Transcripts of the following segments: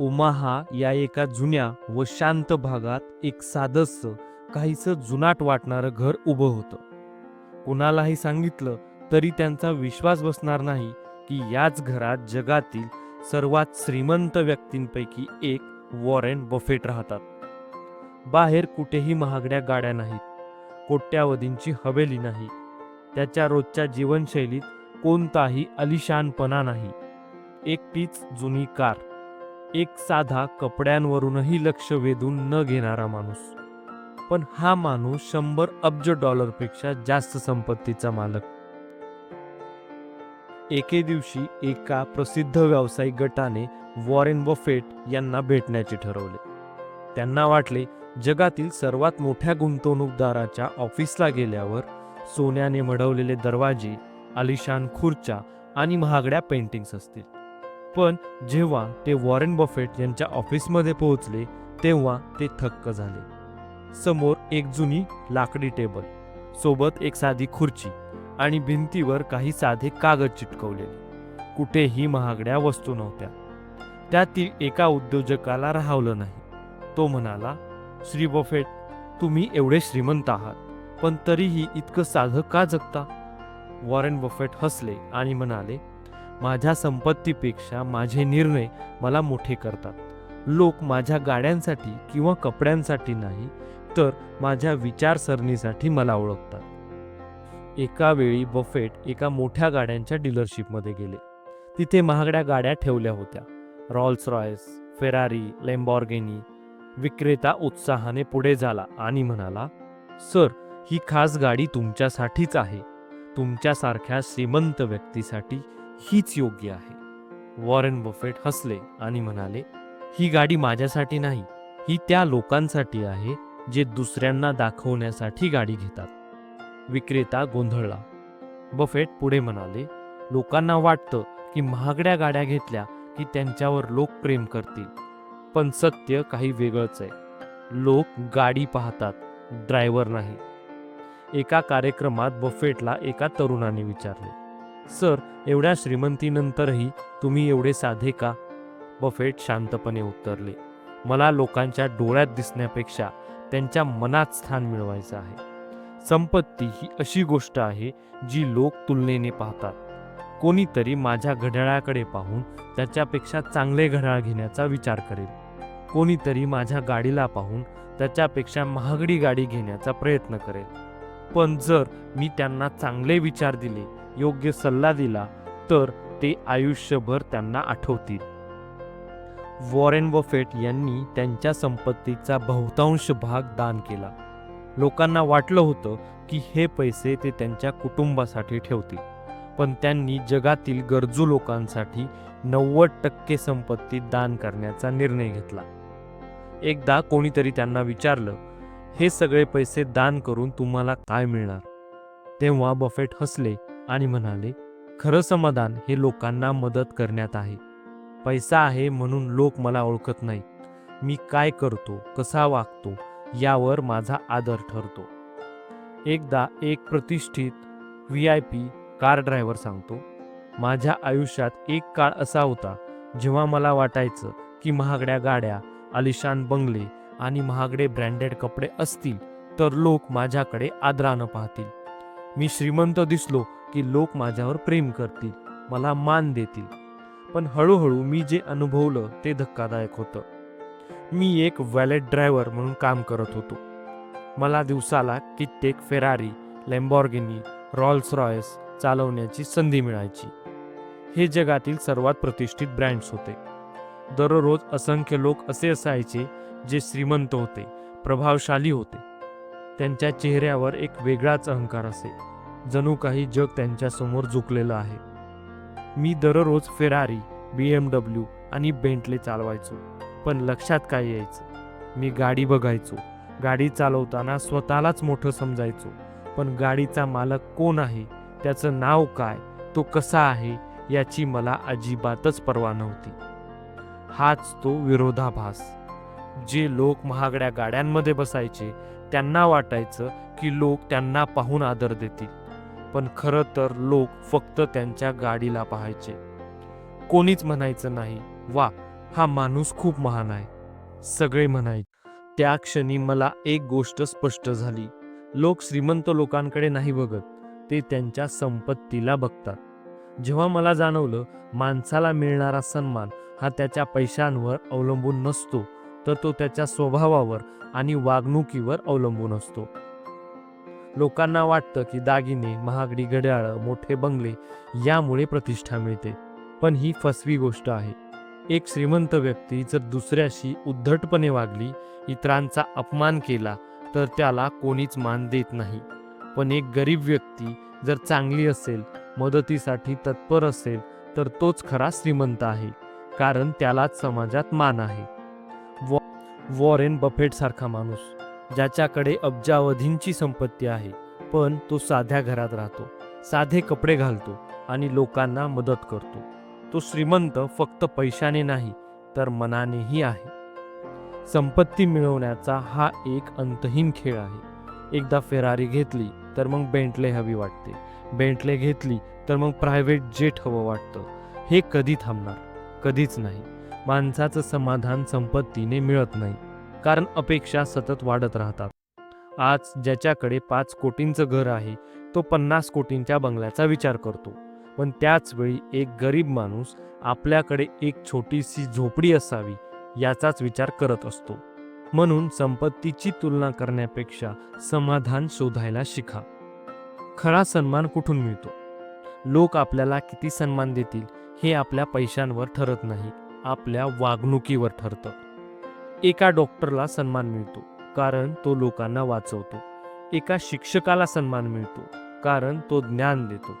Omaha या एका जुन्या व शांत भागात एक साधस काहीसं जुनाट वाटणारं घर उभं होतं. कुणालाही सांगितलं तरी त्यांचा विश्वास बसणार नाही की याच घरात जगातील सर्वात श्रीमंत व्यक्तींपैकी एक वॉरेन बफेट राहतात. बाहेर कुठेही महागड्या गाड्या नाहीत कोट्यावधींची हवेली नाही. त्याच्या रोजच्या जीवनशैलीत कोणताही अलिशानपणा नाही. एकटीच जुनी कार. एक साधा कपड्यांवरूनही लक्ष वेधून न घेणारा माणूस. पण हा माणूस शंभर अब्ज डॉलरपेक्षा जास्त संपत्तीचा मालक. एके दिवशी एका प्रसिद्ध व्यावसायिक गटाने वॉरेन बफेट यांना भेटण्याचे ठरवले. त्यांना वाटले जगातील सर्वात मोठ्या गुंतवणूकदाराच्या ऑफिसला गेल्यावर सोन्याने मढवलेले दरवाजे आलिशान खुर्च्या आणि महागड्या पेंटिंग्स असतील. पण जेव्हा ते वॉरेन बफेट यांच्या ऑफिसमध्ये पोहोचले तेव्हा ते थक्क झाले. समोर एक जुनी लाकडी टेबल सोबत एक साधी खुर्ची आणि भिंतीवर काही साधे कागद चिटकवलेले. कुठेही महागड्या वस्तू नव्हत्या. त्यातील एका उद्योजकाला राहवलं नाही. तो म्हणाला श्री बफेट तुम्ही एवढे श्रीमंत आहात पण तरीही इतकं साधं का जगता? वॉरेन बफेट हसले आणि म्हणाले माझ्या संपत्तीपेक्षा माझे निर्णय मला मोठे करतात. लोक माझ्या गाड्यांसाठी किंवा कपड्यांसाठी नाही तर माझ्या विचारसरणीसाठी मला ओळखतात. एका वेळी बफेट एका मोठ्या गाड्यांच्या डीलरशिपमध्ये गेले. तिथे महागड्या गाड्या ठेवल्या होत्या. Rolls Royce Ferrari Lamborghini. विक्रेता उत्साहाने पुढे झाला आणि म्हणाला सर ही खास गाडी तुमच्यासाठीच आहे. तुमच्यासारख्या श्रीमंत व्यक्तीसाठी हीच योग्य आहे. वॉरेन बफेट हसले आणि म्हणाले ही गाडी माझ्यासाठी नाही ही त्या लोकांसाठी आहे जे दुसऱ्यांना दाखवण्यासाठी गाडी घेतात. विक्रेता गोंधळला. बफेट पुढे म्हणाले लोकांना वाटतं की महागड्या गाड्या घेतल्या की त्यांच्यावर लोक प्रेम करतील पण सत्य काही वेगळंच आहे. लोक गाडी पाहतात ड्रायव्हर नाही. एका कार्यक्रमात बफेटला एका तरुणाने विचारले सर एवढ्या श्रीमंतीनंतरही तुम्ही एवढे साधे का? बफेट शांतपणे उत्तरले. मला लोकांच्या डोळ्यात दिसण्यापेक्षा त्यांच्या मनात स्थान मिळवायचं आहे. संपत्ती ही अशी गोष्ट आहे जी लोक तुलनेने पाहतात. कोणीतरी माझ्या घड्याळाकडे पाहून त्याच्यापेक्षा चांगले घड्याळ घेण्याचा विचार करेल. कोणीतरी माझ्या गाडीला पाहून त्याच्यापेक्षा महागडी गाडी घेण्याचा प्रयत्न करेल. पण जर मी त्यांना चांगले विचार दिले योग्य सल्ला दिला तर ते आयुष्यभर त्यांना आठवतील. वॉरेन बफेट यांनी त्यांच्या संपत्तीचा बहुतांश भाग दान केला. लोकांना वाटलं होतं की हे पैसे ते त्यांच्या कुटुंबासाठी ठेवतील पण त्यांनी जगातील गरजू लोकांसाठी नव्वद टक्के संपत्ती दान करण्याचा निर्णय घेतला. एकदा कोणीतरी त्यांना विचारलं हे सगळे पैसे दान करून तुम्हाला काय मिळणार? तेव्हा बफेट हसले आणि म्हणाले खरं समाधान हे लोकांना मदत करण्यात आहे. पैसा आहे म्हणून लोक मला ओळखत नाहीत. मी काय करतो कसा वागतो यावर माझा आदर ठरतो. एकदा एक प्रतिष्ठित V I P car driver सांगतो माझ्या आयुष्यात एक काळ असा होता जेव्हा मला वाटायचं की महागड्या गाड्या आलिशान बंगले आणि महागडे ब्रँडेड कपडे असतील तर लोक माझ्याकडे आदरानं पाहतील. मी श्रीमंत दिसलो की लोक माझ्यावर प्रेम करतील मला मान देतील. पण हळूहळू मी जे अनुभवलं ते धक्कादायक होतं. मी एक वॅलेट ड्रायव्हर म्हणून काम करत होतो. मला दिवसाला कित्येक फेरारी लेम्बॉर्गिनी रॉल्स रॉयस चालवण्याची संधी मिळायची. हे जगातील सर्वात प्रतिष्ठित ब्रँड्स होते. दररोज असंख्य लोक असे असायचे जे श्रीमंत होते प्रभावशाली होते. त्यांच्या चेहऱ्यावर एक वेगळाच अहंकार असे. जणू काही जग त्यांच्यासमोर झुकलेलं आहे. मी दररोज फेरारी बी एम डब्ल्यू आणि बेंटले चालवायचो पण लक्षात काय यायचं? मी गाडी बघायचो. गाडी चालवताना स्वतःलाच मोठं समजायचो पण गाडीचा मालक कोण आहे? त्याचं नाव काय? तो कसा आहे? याची मला अजिबातच पर्वा नव्हती. हाच तो विरोधाभास. जे लोक महागड्या गाड्यांमध्ये बसायचे त्यांना वाटायचं की लोक त्यांना पाहून आदर देतील. पण खरं तर लोक फक्त त्यांच्या गाडीला पाहायचे. कोणीच म्हणायचं नाही वा हा माणूस खूप महान आहे. सगळे म्हणायचे. त्या क्षणी मला एक गोष्ट स्पष्ट झाली. लोक श्रीमंत लोकांकडे नाही बघत ते त्यांच्या संपत्तीला बघतात. जेव्हा मला जाणवलं माणसाला मिळणारा सन्मान हा त्याच्या पैशांवर अवलंबून नसतो तर तो त्याच्या स्वभावावर आणि वागणुकीवर अवलंबून असतो. लोकांना वाटतं की दागिने महागडी घड्याळं मोठे बंगले यामुळे प्रतिष्ठा मिळते. पण ही फसवी गोष्ट आहे. एक श्रीमंत व्यक्ती जर दुसऱ्याशी उद्धटपणे वागली इतरांचा अपमान केला तर त्याला कोणीच मान देत नाही. पण एक गरीब व्यक्ती जर चांगली असेल मदतीसाठी तत्पर असेल तर तोच खरा श्रीमंत आहे कारण त्यालाच समाजात मान आहे. वॉ वॉरेन बफेट सारखा माणूस. ज्याच्याकडे अब्जावधींची संपत्ती आहे पण तो साध्या घरात राहतो साधे कपडे घालतो आणि लोकांना मदत करतो. तो श्रीमंत फक्त पैशाने नाही तर मनानेही आहे. संपत्ती मिळवण्याचा हा एक अंतहीन खेळ आहे. एकदा फेरारी घेतली तर मग बेंटले हवी वाटते. बेंटले घेतली तर मग प्रायव्हेट जेट हवं वाटतं. हे कधी थांबणार? कधीच नाही. माणसाचं समाधान संपत्तीने मिळत नाही. कारण अपेक्षा सतत वाढत राहतात. आज ज्याच्याकडे पाच कोटींचं घर आहे तो पन्नास कोटींच्या बंगल्याचा विचार करतो. पण त्याच वेळी एक गरीब माणूस आपल्याकडे एक छोटीशी झोपडी असावी याचाच विचार करत असतो. म्हणून संपत्तीची तुलना करण्यापेक्षा समाधान शोधायला शिका. खरा सन्मान कुठून मिळतो? लोक आपल्याला किती सन्मान देतील हे आपल्या पैशांवर ठरत नाही आपल्या वागणुकीवर ठरतं. एका डॉक्टरला सन्मान मिळतो कारण तो लोकांना वाचवतो. एका शिक्षकाला सन्मान मिळतो कारण तो ज्ञान देतो.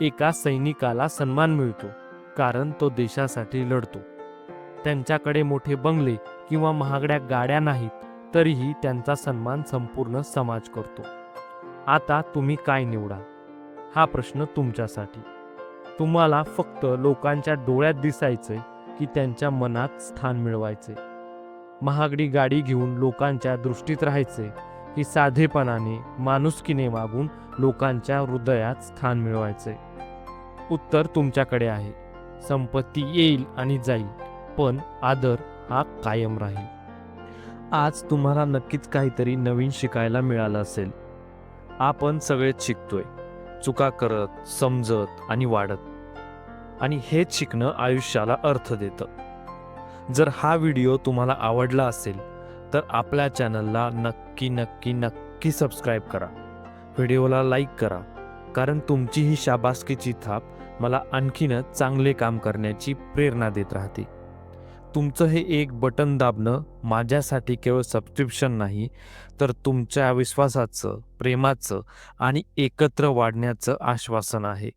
एका सैनिकाला सन्मान मिळतो कारण तो देशासाठी लढतो. त्यांच्याकडे मोठे बंगले किंवा महागड्या गाड्या नाहीत तरीही त्यांचा सन्मान संपूर्ण समाज करतो. आता तुम्ही काय निवडा हा प्रश्न तुमच्यासाठी. तुम्हाला फक्त लोकांच्या डोळ्यात दिसायचंय की त्यांच्या मनात स्थान मिळवायचे महागडी गाडी घेऊन लोकांच्या दृष्टीत राहायचे की साधेपणाने माणुसकीने वागून लोकांच्या हृदयात स्थान मिळवायचे. उत्तर तुमच्याकडे आहे. संपत्ती येईल आणि जाईल पण आदर हा कायम राहील. आज तुम्हाला नक्कीच काहीतरी नवीन शिकायला मिळालं असेल. आपण सगळेच शिकतोय. चुका करत समजत आणि वाढत. आणि हेच शिकणं आयुष्याला अर्थ देतं. जर हा व्हिडिओ तुम्हाला आवडला असेल तर आपल्या चॅनलला नक्की नक्की नक्की सबस्क्राईब करा. व्हिडिओला लाईक करा कारण तुमची ही शाबासकीची थाप मला आणखीनच चांगले काम करण्याची प्रेरणा देत राहते. तुमचं हे एक बटन दाबणं माझ्यासाठी केवळ सबस्क्रिप्शन नाही तर तुमच्या विश्वासाचं प्रेमाचं आणि एकत्र वाढण्याचं आश्वासन आहे.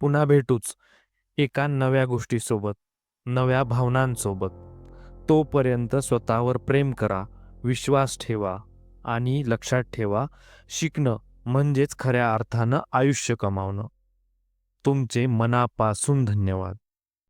पुन्हा भेटूच एका नव्या गोष्टीसोबत. नव्या भावनांसोबत. तोपर्यंत स्वतःवर प्रेम करा विश्वास ठेवा आणि लक्षात ठेवा शिकणं म्हणजेच खऱ्या अर्थानं आयुष्य कमावणं. तुमचे मनापासून धन्यवाद.